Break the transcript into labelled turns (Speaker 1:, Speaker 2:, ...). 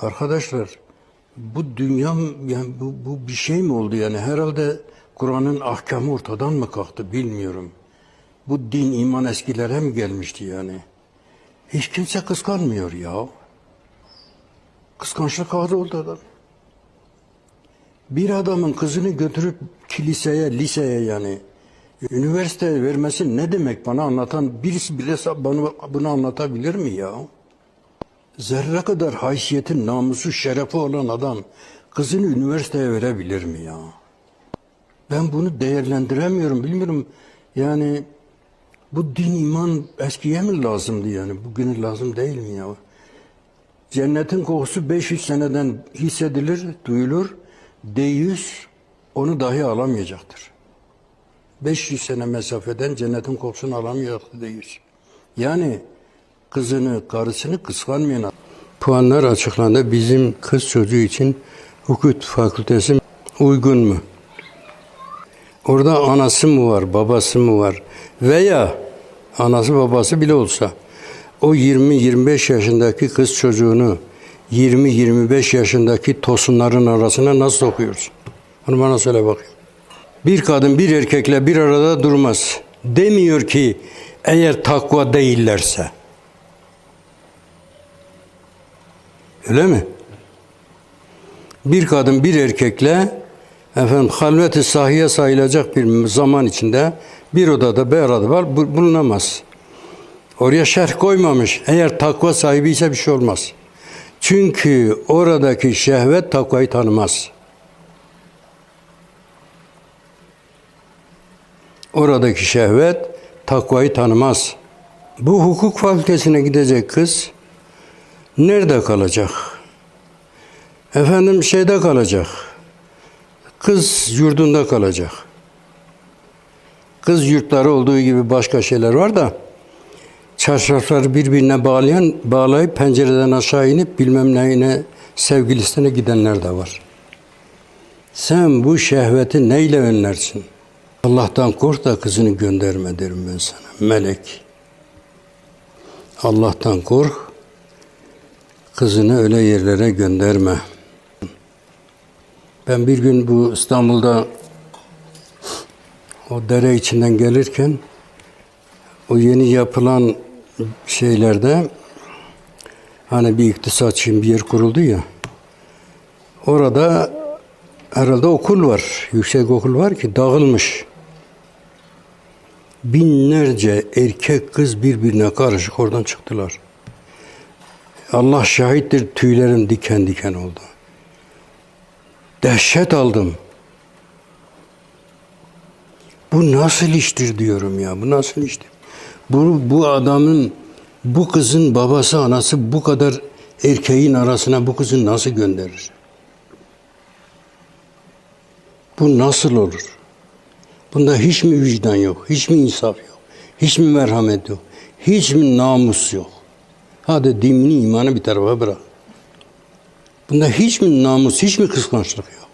Speaker 1: Arkadaşlar bu dünya yani bu, bu bir şey mi oldu yani herhalde Kur'an'ın ahkamı ortadan mı kalktı bilmiyorum. Bu din iman eskilere mi gelmişti yani? Hiç kimse kıskanmıyor ya. Kıskançlık oldu adam. Bir adamın kızını götürüp kiliseye, liseye yani üniversiteye vermesi ne demek bana anlatan birisi bile bana bunu anlatabilir mi ya? Zerre kadar haysiyeti, namusu, şerefi olan adam kızını üniversiteye verebilir mi ya? Ben bunu değerlendiremiyorum, bilmiyorum. Yani bu din iman eskiye mi lazımdı yani? Bugüne lazım değil mi ya? Cennetin kokusu 500 seneden hissedilir, duyulur. Deyyüz onu dahi alamayacaktır. 500 sene mesafeden cennetin kokusunu alamayacaktır deyyüz. Yani kızını, karısını kıskanmayan. Puanlar açıklandı. Bizim kız çocuğu için hukuk fakültesi uygun mu? Orada anası mı var, babası mı var? Veya anası babası bile olsa o 20-25 yaşındaki kız çocuğunu 20-25 yaşındaki tosunların arasına nasıl sokuyorsun? Onu bana söyle bakayım. Bir kadın bir erkekle bir arada durmaz. Demiyor ki eğer takva değillerse. Öyle mi? Bir kadın bir erkekle efendim halvet-i sahiye sayılacak bir zaman içinde bir odada bir arada var bu- bulunamaz. Oraya şerh koymamış. Eğer takva sahibi ise bir şey olmaz. Çünkü oradaki şehvet takvayı tanımaz. Oradaki şehvet takvayı tanımaz. Bu hukuk fakültesine gidecek kız nerede kalacak? Efendim şeyde kalacak. Kız yurdunda kalacak. Kız yurtları olduğu gibi başka şeyler var da çarşafları birbirine bağlayan, bağlayıp pencereden aşağı inip bilmem neyine sevgilisine gidenler de var. Sen bu şehveti neyle önlersin? Allah'tan kork da kızını gönderme derim ben sana. Melek. Allah'tan kork. Kızını öyle yerlere gönderme. Ben bir gün bu İstanbul'da o dere içinden gelirken o yeni yapılan şeylerde hani bir iktisatçı bir yer kuruldu ya orada herhalde okul var. Yüksek okul var ki dağılmış. Binlerce erkek kız birbirine karışık oradan çıktılar. Allah şahittir tüylerim diken diken oldu. Dehşet aldım. Bu nasıl iştir diyorum ya. Bu nasıl iştir? Bu, bu adamın, bu kızın babası, anası bu kadar erkeğin arasına bu kızı nasıl gönderir? Bu nasıl olur? Bunda hiç mi vicdan yok? Hiç mi insaf yok? Hiç mi merhamet yok? Hiç mi namus yok? Hadi dinini imanı bir tarafa bırak. Bunda hiç mi namus, hiç mi kıskançlık yok?